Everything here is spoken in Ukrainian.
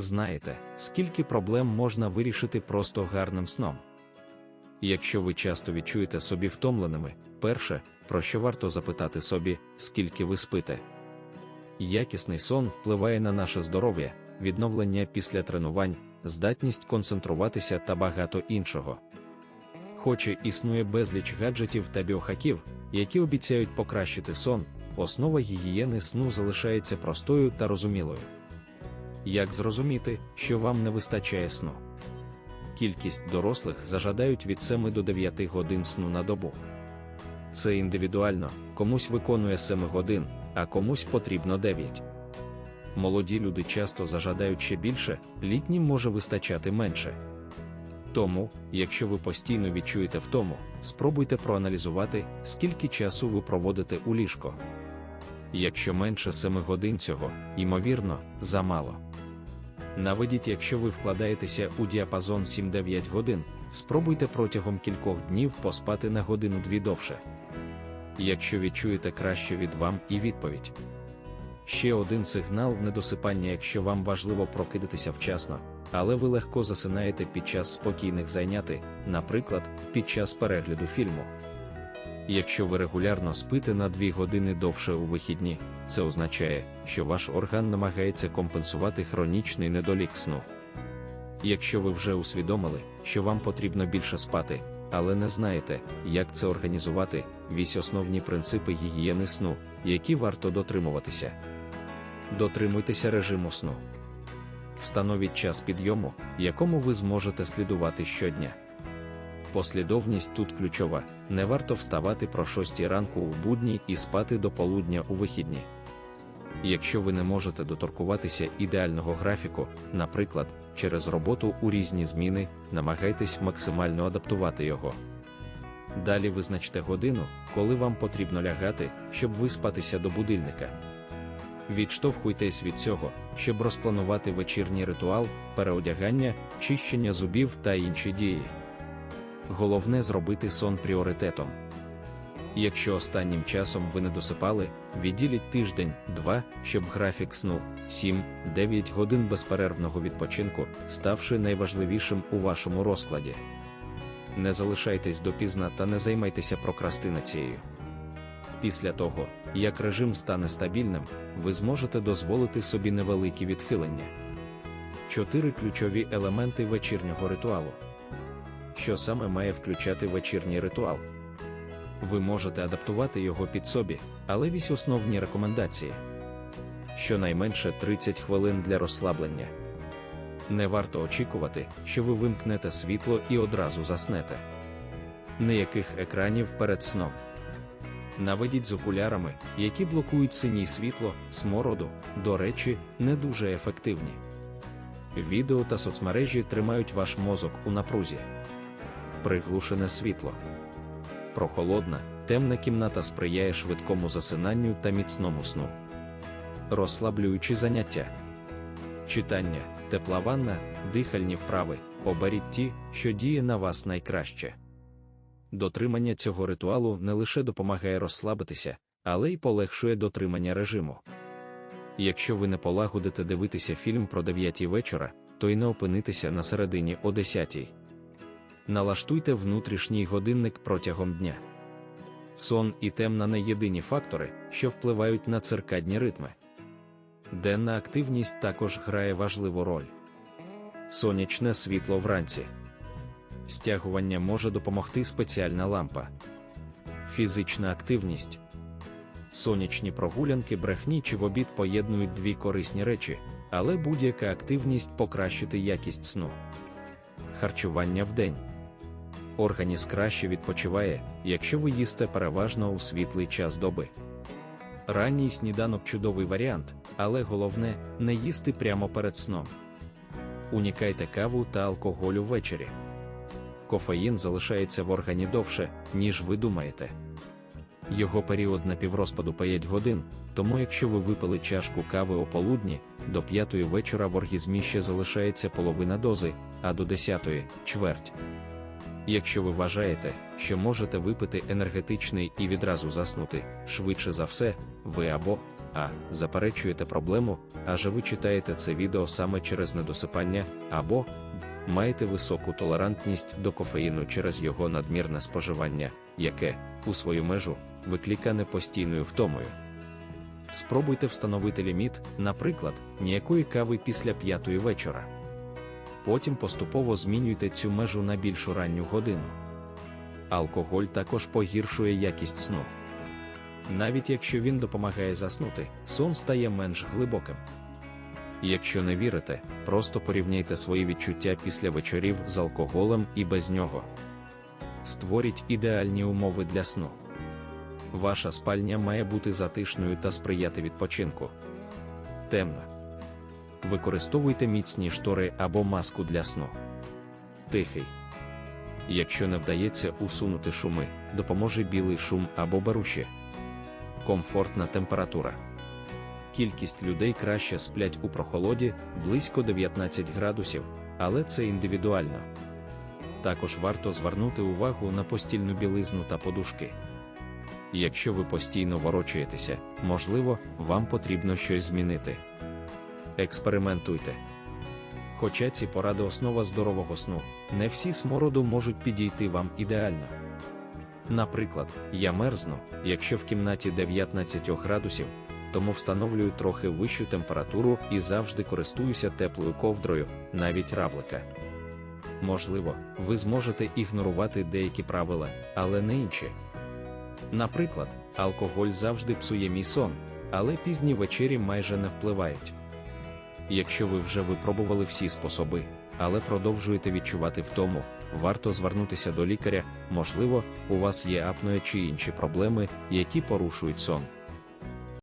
знаєте, скільки проблем можна вирішити просто гарним сном. Якщо ви часто відчуєте собі втомленими, перше, про що варто запитати собі, скільки ви спите. Якісний сон впливає на наше здоров'я, відновлення після тренувань, здатність концентруватися та багато іншого. Хоч і існує безліч гаджетів та біохаків, які обіцяють покращити сон, основа гігієни сну залишається простою та розумілою. Як зрозуміти, що вам не вистачає сну? Кількість дорослих зажадають від 7 до 9 годин сну на добу. Це індивідуально, комусь виконує 7 годин, а комусь потрібно 9. Молоді люди часто зажадають ще більше, літнім може вистачати менше. Тому, якщо ви постійно відчуєте втому, спробуйте проаналізувати, скільки часу ви проводите у ліжко. Якщо менше 7 годин цього, ймовірно, замало. Наведіть, якщо ви вкладаєтеся у діапазон 7-9 годин, спробуйте протягом кількох днів поспати на годину-дві довше. Якщо відчуєте краще від вам і відповідь. Ще один сигнал недосипання, якщо вам важливо прокидатися вчасно, але ви легко засинаєте під час спокійних зайняти, наприклад, під час перегляду фільму. Якщо ви регулярно спите на 2 години довше у вихідні, це означає, що ваш орган намагається компенсувати хронічний недолік сну. Якщо ви вже усвідомили, що вам потрібно більше спати, але не знаєте, як це організувати, вісь основні принципи гігієни сну, які варто дотримуватися. Дотримуйтеся режиму сну. Встановіть час підйому, якому ви зможете слідувати щодня. Послідовність тут ключова, не варто вставати про 6 ранку у будні і спати до полудня у вихідні. Якщо ви не можете доторкуватися ідеального графіку, наприклад, через роботу у різні зміни, намагайтесь максимально адаптувати його. Далі визначте годину, коли вам потрібно лягати, щоб виспатися до будильника. Відштовхуйтесь від цього, щоб розпланувати вечірній ритуал, переодягання, чищення зубів та інші дії. Головне зробити сон пріоритетом. Якщо останнім часом ви не досипали, відділіть тиждень-два, щоб графік сну 7-9 годин безперервного відпочинку, ставши найважливішим у вашому розкладі. Не залишайтесь допізна та не займайтеся прокрастинацією. Після того, як режим стане стабільним, ви зможете дозволити собі невеликі відхилення. Чотири ключові елементи вечірнього ритуалу. Що саме має включати вечірній ритуал? Ви можете адаптувати його під собі, але вісь основні рекомендації. Щонайменше 30 хвилин для розслаблення. Не варто очікувати, що ви вимкнете світло і одразу заснете. Ніяких екранів перед сном. Наведіть з окулярами, які блокують синій світло, смороду, до речі, не дуже ефективні. Відео та соцмережі тримають ваш мозок у напрузі. Приглушене світло. Прохолодна, темна кімната сприяє швидкому засинанню та міцному сну. Розслаблюючі заняття. Читання, тепла ванна, дихальні вправи. Оберіть ті, що діє на вас найкраще. Дотримання цього ритуалу не лише допомагає розслабитися, але й полегшує дотримання режиму. Якщо ви не полагодите дивитися фільм про 9 вечора, то й не опинитися на середині о 10. Налаштуйте внутрішній годинник протягом дня. Сон і темна не єдині фактори, що впливають на циркадні ритми. Денна активність також грає важливу роль. Сонячне світло вранці. Стягування може допомогти спеціальна лампа. Фізична активність. Сонячні прогулянки брехні чи в обід поєднують дві корисні речі, але будь-яка активність покращити якість сну. Харчування в Організм краще відпочиває, якщо ви їсте переважно у світлий час доби. Ранній сніданок чудовий варіант, але головне не їсти прямо перед сном. Унікайте каву та алкоголю ввечері. Кофеїн залишається в органі довше, ніж ви думаєте. Його період напіврозпаду 5 годин, тому якщо ви випили чашку кави о полудні, до 5 вечора в організмі ще залишається половина дози, а до 10 чверть. Якщо ви вважаєте, що можете випити енергетичний і відразу заснути, швидше за все, ви або а. Заперечуєте проблему, адже ви читаєте це відео саме через недосипання, або Б. Маєте високу толерантність до кофеїну через його надмірне споживання, яке, у свою межу, викликане постійною втомою. Спробуйте встановити ліміт, наприклад, ніякої кави після п'ятої вечора. Потім поступово змінюйте цю межу на більшу ранню годину. Алкоголь також погіршує якість сну. Навіть якщо він допомагає заснути, сон стає менш глибоким. Якщо не вірите, просто порівняйте свої відчуття після вечорів з алкоголем і без нього. Створіть ідеальні умови для сну. Ваша спальня має бути затишною та сприяти відпочинку. Темно. Використовуйте міцні штори або маску для сну. Тихий. Якщо не вдається усунути шуми, допоможе білий шум або баруші. Комфортна температура. Кількість людей краще сплять у прохолоді близько 19 градусів, але це індивідуально. Також варто звернути увагу на постільну білизну та подушки. Якщо ви постійно ворочаєтеся, можливо, вам потрібно щось змінити. Експериментуйте. Хоча ці поради основа здорового сну, не всі смороду можуть підійти вам ідеально. Наприклад, я мерзну, якщо в кімнаті 19 градусів, тому встановлюю трохи вищу температуру і завжди користуюся теплою ковдрою, навіть равлика. Можливо, ви зможете ігнорувати деякі правила, але не інші. Наприклад, алкоголь завжди псує мій сон, але пізні вечері майже не впливають. Якщо ви вже випробували всі способи, але продовжуєте відчувати втому, варто звернутися до лікаря, можливо, у вас є апноя чи інші проблеми, які порушують сон.